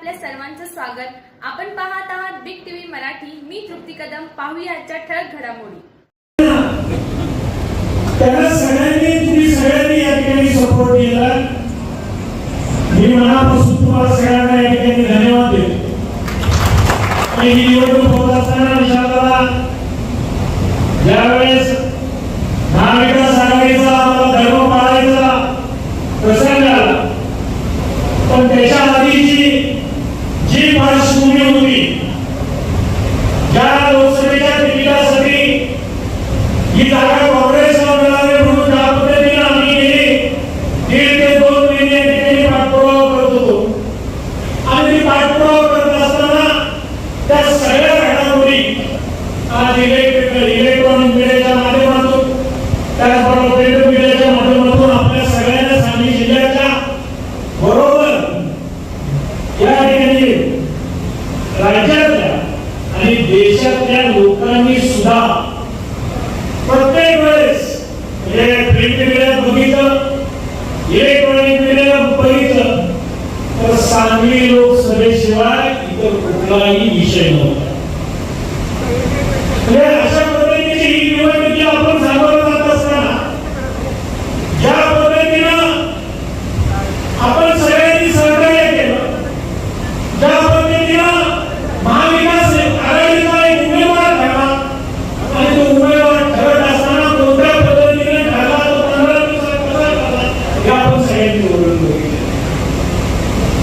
आपल्या सर्वांचं स्वागत. आपण पाहत आहात बिग टीव्ही मराठी. मी तृप्ती कदम. पाहूया आजच्या ठळक घडामोडी. त्यांना सगळ्यांनी तुम्ही सगळ्यांनी या ठिकाणी सपोर्ट केला. मी मनापासून तुम्हाला सगळ्यांना या ठिकाणी धन्यवाद देतो. आणि ही निवडणूक होत असताना निशाला जी होती ज्या लोकसभेच्या तिकिटासाठी ही जागा काँग्रेसला मिळावी म्हणून ज्या पद्धतीने आम्ही गेली दीड ते दोन महिने या ठिकाणी पाठपुरावा करत होतो आणि ती पाठपुरावा करत असताना त्या सगळ्या घडामोडी आज इलेक्ट्रिकल इलेक्ट्रॉनिक मीडियाच्या माध्यमातून त्याचबरोबर प्रिंट मीडियाच्या माध्यमातून आपल्या सगळ्यांना सांगली जिल्ह्याच्या बरोबर या ठिकाणी राज्यातल्या आणि देशातल्या लोकांनी सुद्धा प्रत्येक वेळेस म्हणजे प्रिंट मीडियात बघितलं इलेक्ट्रॉनिक मीडियात बघितलं तर सांगली लोकसभेशिवाय इतर कुठलाही विषय नव्हता म्हणजे अशा पद्धतीची ही निवडणुकी आपण सामोरं जात असताना ज्या पद्धतीनं आपण सगळ्यांनी सहकार्य केलं ज्या पद्धतीनं महाविकास आघाडीचा एक उमेदवार ठरला आणि तो उमेदवार ठरत असताना कोणत्या पद्धतीने ठरला तो पंधरा दिवसात कसा ठरला हे आपण सगळ्यांनी ओळखून बघितलं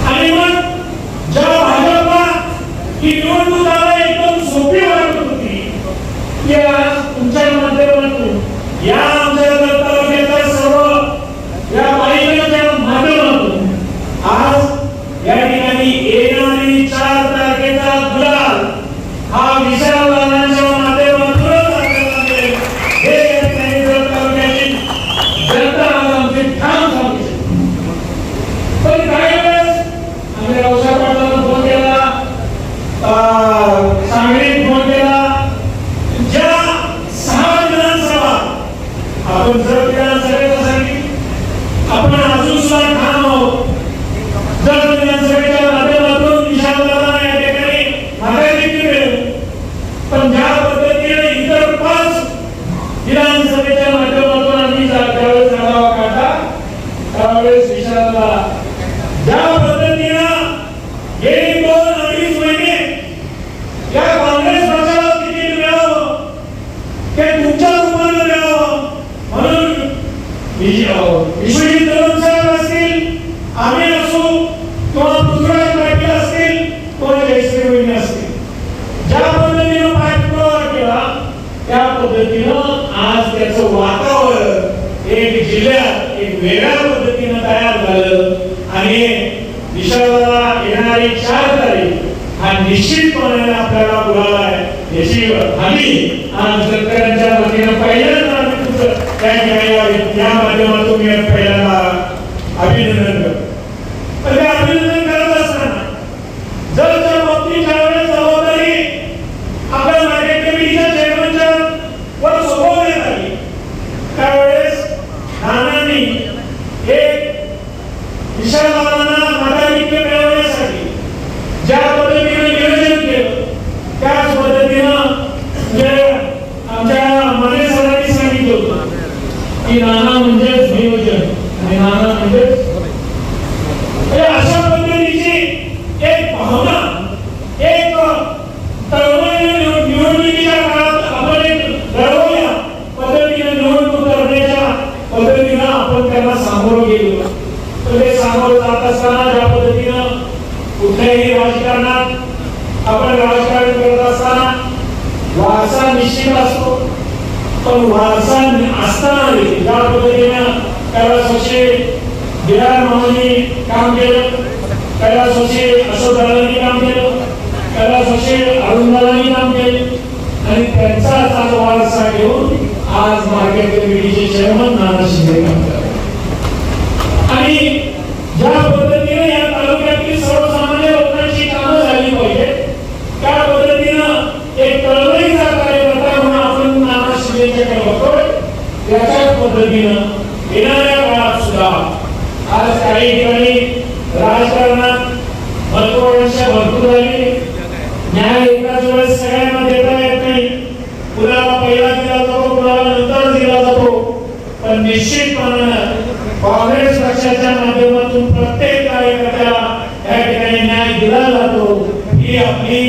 आणि मग ज्या भाजपला ही निवडणूक द्यायला एकदम सोपी वाटत होती की आज तुमच्या माध्यमातून या आमच्या तालुक्यातल्या सर्व या पालिकेच्या माध्यमातून आज या ठिकाणी येणारी चार तारखेचा गुलाल हा विशाल दादांच्या माध्यमातूनच आपल्याला मिळेल. हे या ठिकाणी जर तालुक्याची जनता आज आमची ठाम सांगू शकते. पण काही वेळेस आम्ही रावसाहेब पाटलांना फोन केला अं, सांगलीत फोन केला. ज्या सहा विधानसभा आपण जर विधानसभेला सांगितली आपण अजून सुद्धा ठाम आहोत. जर विधानसभेच्या माध्यमातून विशालदादा या ठिकाणी आघाडी मिळेल. पण ज्या पद्धतीने इतर पाच विधानसभेच्या माध्यमातून आम्ही ज्यावेळेस आढावा काढला त्यावेळेस विशालदादा विश्वजित साहेब असतील आम्ही असू किंवा पृथ्वीराज पाटील असतील किंवा जयश्री वहिनी असतील. ज्या पद्धतीनं पाठपुरावा केला त्या पद्धतीनं आज त्याचं वातावरण एक जिल्ह्यात एक वेगळ्या पद्धतीनं तयार झालं. आणि विशाळाला येणारी चार तारीख हा निश्चितपणे आपल्याला बोलायला आहे. याची हमी आज शेतकऱ्यांच्या वतीनं पहिल्यांदा आम्ही त्या ठिकाणी या- या माध्यमातून मी पहिल्यांदा अभिनंदन. करतो पण ते अभिनंदन करत असताना जर त्या जबाबदारी आपल्या मार्केट कमिटीच्या चेअरमनच्या वर सोपवण्यात आली त्यावेळेस नानांनी एक विशालदारांना मताधिक्य मिळवण्यासाठी ज्या पद्धतीने नियोजन केलं त्याच पद्धतीनं जे आमच्या मने सरांनी सांगितलं होतं की नाना म्हणजेच नियोजन आणि नाना म्हणजेच म्हणजे अशा पद्धतीची एक भावना एक निवडणुकीच्या काळात आपण एक लढवल्या पद्धतीने निवडणूक करण्याच्या पद्धतीनं आपण त्यांना सामोरं गेलो. तर ते सामोरं जात असताना ज्या पद्धतीनं कुठल्याही राजकारणात आपण राजकारण करत असताना वारसा निश्चित असतो पण वारसा असताना ज्या पद्धतीनं कैलास बिहार काम केलं कैलास जोशी अशोक दादांनी काम केलं कैलास जोशी अरुण दादांनी काम केलं आणि त्यांचाच आज वारसा घेऊन आज मार्केट कमिटीचे चेअरमन नाना शिंदे काम करतात आणि ज्या पद्धतीने या तालुक्यातील सर्वसामान्य लोकांची कामं झाली पाहिजे त्या पद्धतीनं एक तळमळीचा कार्यकर्ता म्हणून आपण नाना शिंदेच्याकडे बघतोय त्याच्याच पद्धतीनं येणाऱ्या काळात सुद्धा आज काही ठिकाणी राजकारणात महत्वाकांक्षा भरपूर झाली. न्याय एकाच वेळेस सगळ्यांना देता येत नाही. कुणाला पहिला दिला जातो कुणाला नंतर दिला जातो. पण निश्चितपणानं काँग्रेस पक्षाच्या माध्यमातून प्रत्येक कार्यकर्त्याला या ठिकाणी न्याय दिला जातो. ही आपली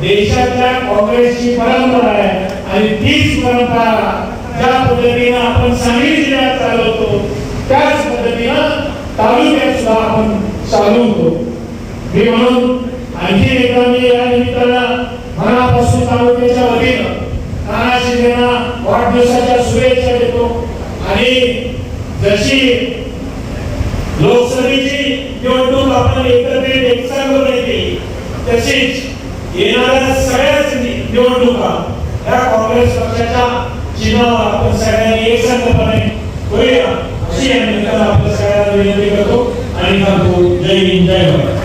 देशातल्या काँग्रेसची परंपरा आहे आणि तीच परंपरा ज्या पद्धतीनं आपण सांगली जिल्ह्यात चालवतो त्याच पद्धतीनं तालुक्यात सुद्धा आपण चालवतो. मी म्हणून आणखी एकदा मी या निमित्तानं मनापासून तालुक्याच्या वतीनं नाना शिंदेना वाढदिवसाच्या शुभेच्छा देतो. आणि जशी लोकसभेची निवडणूक आपण एकत्रित एकसंघ केली तशीच येणाऱ्या सगळ्याच निवडणुका या काँग्रेस पक्षाच्या चिन्हावर आपण सगळ्यांनी एकसंघपणे होऊया अशी या निमित्तानं आपल्या सगळ्यांना विनंती करतो आणि सांगतो जय हिंद जय भारत